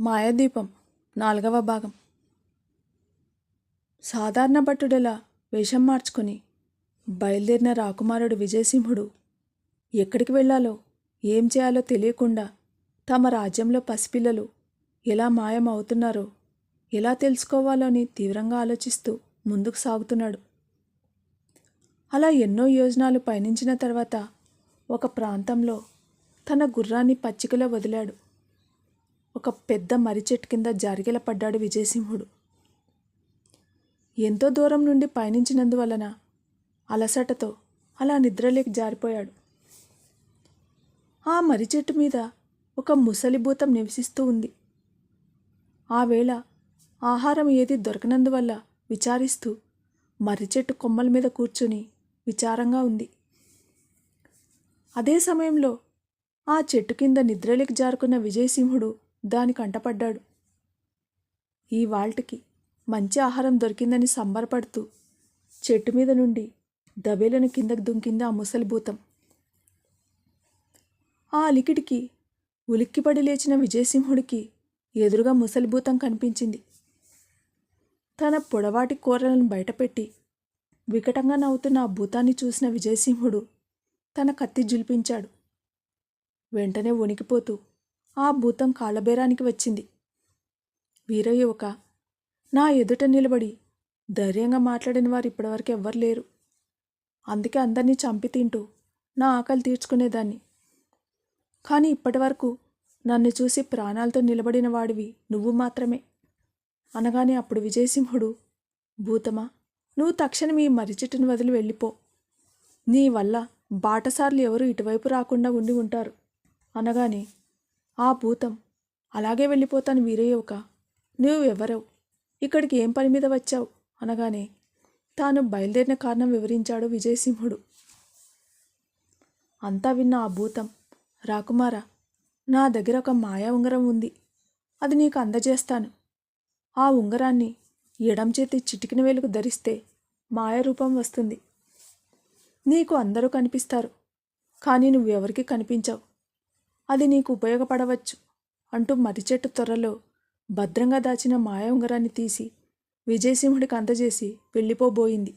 మాయాదీపం నాలుగవ భాగం. సాధారణ భట్టుడెలా వేషం మార్చుకొని బయలుదేరిన రాకుమారుడు విజయసింహుడు ఎక్కడికి వెళ్ళాలో ఏం చేయాలో తెలియకుండా తమ రాజ్యంలో పసిపిల్లలు ఎలా మాయం అవుతున్నారో ఎలా తెలుసుకోవాలో అని తీవ్రంగా ఆలోచిస్తూ ముందుకు సాగుతున్నాడు. అలా ఎన్నో యోజనాలు పయనించిన తర్వాత ఒక ప్రాంతంలో తన గుర్రాన్ని పచ్చికలో వదిలాడు. ఒక పెద్ద మర్రి చెట్టు కింద జారిగెల పడ్డాడు విజయసింహుడు. ఎంతో దూరం నుండి పయనించినందువలన అలసటతో అలా నిద్రలేకి జారిపోయాడు. ఆ మర్రి చెట్టు మీద ఒక ముసలిభూతం నివసిస్తూ ఉంది. ఆ వేళ ఆహారం ఏది దొరకనందువల్ల విచారిస్తూ మర్రి చెట్టు కొమ్మల మీద కూర్చుని విచారంగా ఉంది. అదే సమయంలో ఆ చెట్టు కింద నిద్రలేకి జారుకున్న విజయసింహుడు దాని కంటపడ్డాడు ఈ వాల్ట్కి మంచి ఆహారం దొరికిందని సంబరపడుతూ చెట్టు మీద నుండి దబేలను కిందకు దుంకింది ఆ ముసలి భూతం. ఆ అలికిడికి ఉలిక్కిపడి లేచిన విజయసింహుడికి ఎదురుగా ముసలిభూతం కనిపించింది. తన పొడవాటి కూరలను బయటపెట్టి వికటంగా నవ్వుతున్న ఆ భూతాన్ని చూసిన విజయసింహుడు తన కత్తి జులిపించాడు. వెంటనే వణికిపోతూ ఆ భూతం కాళ్ళబేరానికి వచ్చింది. వీరయువక నా ఎదుట నిలబడి ధైర్యంగా మాట్లాడిన వారు ఇప్పటివరకు ఎవ్వరు లేరు. అందుకే అందరినీ చంపి తింటూ నా ఆకలి తీర్చుకునేదాన్ని. కానీ ఇప్పటివరకు నన్ను చూసి ప్రాణాలతో నిలబడిన వాడివి నువ్వు మాత్రమే. అనగానే అప్పుడు విజయసింహుడు భూతమా నువ్వు తక్షణం ఈ మరిచిటిని వదిలి వెళ్ళిపో. నీ వల్ల బాటసార్లు ఎవరు ఇటువైపు రాకుండా ఉండి ఉంటారు. అనగానే ఆ భూతం. అలాగే వెళ్ళిపోతాను వీరయ్యవుక నువ్వు ఎవరవు? ఇక్కడికి ఏం పని మీద వచ్చావు? అనగానే తాను బయలుదేరిన కారణం వివరించాడు విజయసింహుడు. అంతా విన్న ఆ భూతం రాకుమారా నా దగ్గర ఒక మాయా ఉంగరం ఉంది. అది నీకు అందజేస్తాను. ఆ ఉంగరాన్ని ఎడం చేతి చిటికిన వేలుకు ధరిస్తే మాయారూపం వస్తుంది. నీకు అందరూ కనిపిస్తారు. కానీ నువ్వెవరికి కనిపించవు. అది నీకు ఉపయోగపడవచ్చు అంటూ మర్రిచెట్టు త్వరలో భద్రంగా దాచిన మాయ ఉంగరాన్ని తీసి విజయసింహుడికి అందజేసి వెళ్ళిపోబోయింది.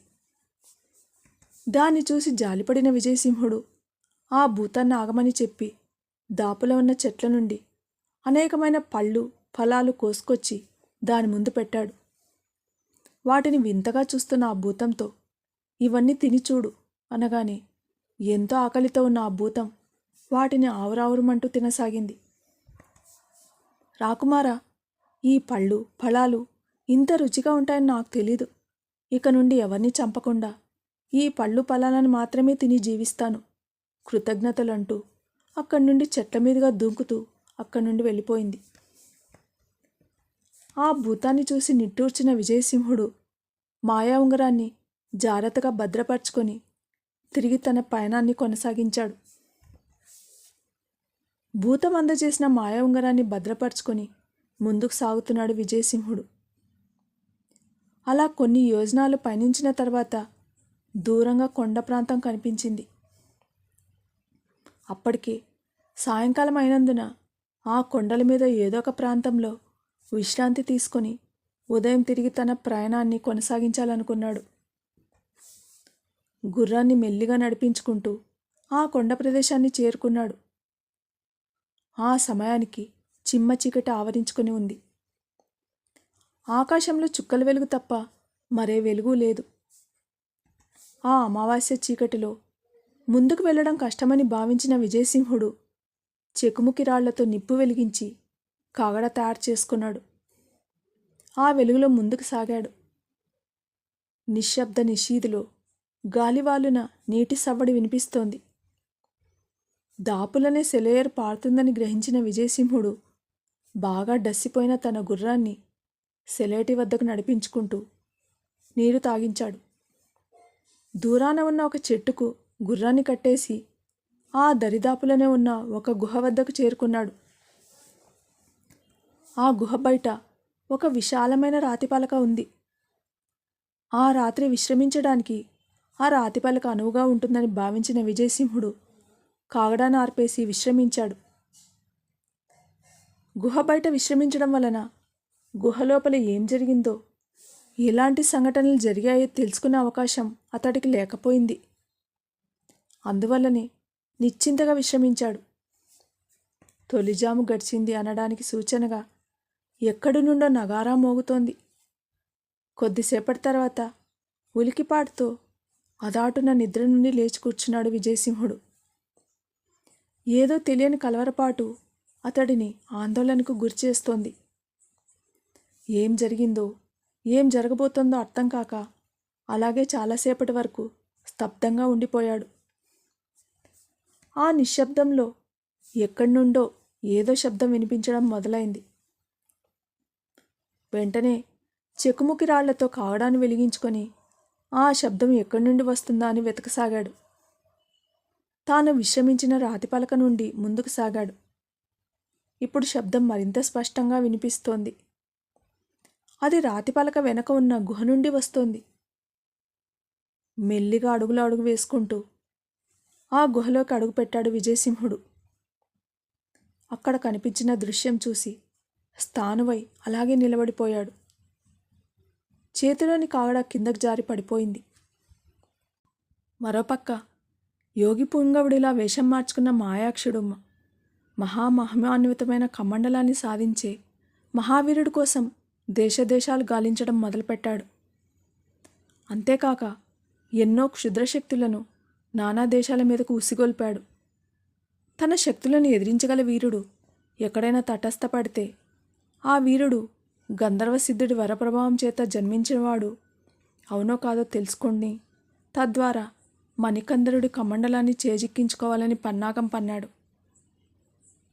దాన్ని చూసి జాలిపడిన విజయసింహుడు ఆ భూతాన్ని ఆగమని చెప్పి దాపులో ఉన్న చెట్ల నుండి అనేకమైన పళ్ళు ఫలాలు కోసుకొచ్చి దాని ముందు పెట్టాడు. వాటిని వింతగా చూస్తున్న ఆ భూతంతో ఇవన్నీ తిని చూడు అనగానే ఎంతో ఆకలితో ఉన్న ఆ భూతం వాటిని ఆవురావురమంటూ తినసాగింది. రాకుమారా ఈ పళ్ళు ఫలాలు ఇంత రుచిగా ఉంటాయని నాకు తెలీదు. ఇక నుండి ఎవరిని చంపకుండా ఈ పళ్ళు ఫలాలను మాత్రమే తిని జీవిస్తాను. కృతజ్ఞతలంటూ అక్కడి నుండి చెట్ల మీదుగా దూకుతూ అక్కడి నుండి వెళ్ళిపోయింది. ఆ భూతాన్ని చూసి నిట్టూర్చిన విజయసింహుడు మాయా ఉంగరాన్ని జాగ్రత్తగా భద్రపరుచుకొని తిరిగి తన పయనాన్ని కొనసాగించాడు. భూతం అందజేసిన మాయా ఉంగరాన్ని భద్రపరుచుకొని ముందుకు సాగుతున్నాడు విజయసింహుడు. అలా కొన్ని యోజనాలు పయనించిన తర్వాత దూరంగా కొండ ప్రాంతం కనిపించింది. అప్పటికే సాయంకాలం అయినందున ఆ కొండల మీద ఏదో ఒక ప్రాంతంలో విశ్రాంతి తీసుకొని ఉదయం తిరిగి తన ప్రయాణాన్ని కొనసాగించాలనుకున్నాడు. గుర్రాన్ని మెల్లిగా నడిపించుకుంటూ ఆ కొండ ప్రదేశాన్ని చేరుకున్నాడు. ఆ సమయానికి చిమ్మ చీకటి ఆవరించుకొని ఉంది. ఆకాశంలో చుక్కల వెలుగు తప్ప మరే వెలుగు లేదు. ఆ అమావాస్య చీకటిలో ముందుకు వెళ్ళడం కష్టమని భావించిన విజయసింహుడు చెకుముకి రాళ్ళతో నిప్పు వెలిగించి కాగడ తయారు చేసుకున్నాడు. ఆ వెలుగులో ముందుకు సాగాడు. నిశ్శబ్ద నిషీదిలో గాలివాలున నీటి సవ్వడి వినిపిస్తోంది. దాపులనే సెలయర్ పారుతుందని గ్రహించిన విజయసింహుడు బాగా డస్సిపోయిన తన గుర్రాన్ని సెలేటి వద్దకు నడిపించుకుంటూ నీరు తాగించాడు. దూరాన ఉన్న ఒక చెట్టుకు గుర్రాన్ని కట్టేసి ఆ దరిదాపులనే ఉన్న ఒక గుహ వద్దకు చేరుకున్నాడు. ఆ గుహ బయట ఒక విశాలమైన రాతిపలక ఉంది. ఆ రాత్రి విశ్రమించడానికి ఆ రాతిపలక అనువుగా ఉంటుందని భావించిన విజయసింహుడు కాగడాను ఆర్పేసి విశ్రమించాడు. గుహ బయట విశ్రమించడం వలన గుహలోపల ఏం జరిగిందో ఎలాంటి సంఘటనలు జరిగాయో తెలుసుకునే అవకాశం అతడికి లేకపోయింది. అందువల్లనే నిశ్చింతగా విశ్రమించాడు. తొలిజాము గడిచింది అనడానికి సూచనగా ఎక్కడి నుండో నగారా మోగుతోంది. కొద్దిసేపటి తర్వాత ఉలికిపాటుతో అదాటున నిద్ర నుండి లేచి కూర్చున్నాడు విజయసింహుడు. ఏదో తెలియని కలవరపాటు అతడిని ఆందోళనకు గురిచేస్తోంది ఏం జరిగిందో ఏం జరగబోతుందో అర్థం కాక అలాగే చాలాసేపటి వరకు స్తబ్దంగా ఉండిపోయాడు. ఆ నిశ్శబ్దంలో ఎక్కడి నుండో ఏదో శబ్దం వినిపించడం మొదలైంది. వెంటనే చెకుముకి రాళ్ళతో కావడాన్ని వెలిగించుకొని ఆ శబ్దం ఎక్కడి నుండి వస్తుందా అని వెతకసాగాడు. తాను విశ్రమించిన రాతిపలక నుండి ముందుకు సాగాడు. ఇప్పుడు శబ్దం మరింత స్పష్టంగా వినిపిస్తోంది. అది రాతిపలక వెనక ఉన్న గుహ నుండి వస్తోంది. మెల్లిగా అడుగులు అడుగు వేసుకుంటూ ఆ గుహలోకి అడుగుపెట్టాడు విజయసింహుడు. అక్కడ కనిపించిన దృశ్యం చూసి స్థానువై అలాగే నిలబడిపోయాడు. చేతిలోని కాగడ కిందకు జారి పడిపోయింది. మరోపక్క యోగి పుంగవుడిలా వేషం మార్చుకున్న మాయాక్షుడు మహామహిమాన్వితమైన కమండలాన్ని సాధించే మహావీరుడి కోసం దేశదేశాలు గాలించడం మొదలుపెట్టాడు. అంతేకాక ఎన్నో క్షుద్రశక్తులను నానా దేశాల మీదకు ఉసిగొల్పాడు. తన శక్తులను ఎదిరించగల వీరుడు ఎక్కడైనా తటస్థపడితే ఆ వీరుడు గంధర్వసిద్ధుడి వరప్రభావం చేత జన్మించినవాడు అవునో కాదో తెలుసుకోండి తద్వారా మణికందరుడు కమండలాన్ని చేజిక్కించుకోవాలని పన్నాగం పన్నాడు.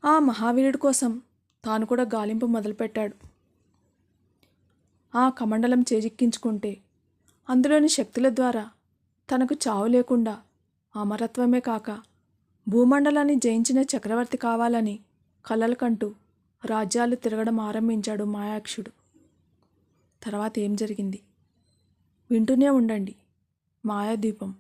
ఆ మహావీరుడి కోసం తాను కూడా గాలింపు మొదలుపెట్టాడు. ఆ కమండలం చేజిక్కించుకుంటే అందులోని శక్తుల ద్వారా తనకు చావు లేకుండా అమరత్వమే కాక భూమండలాన్ని జయించిన చక్రవర్తి కావాలని కలలు కంటూ రాజ్యాలు తిరగడం ఆరంభించాడు మాయాక్షుడు. తర్వాత ఏం జరిగింది? వింటూనే ఉండండి. మాయాద్వీపం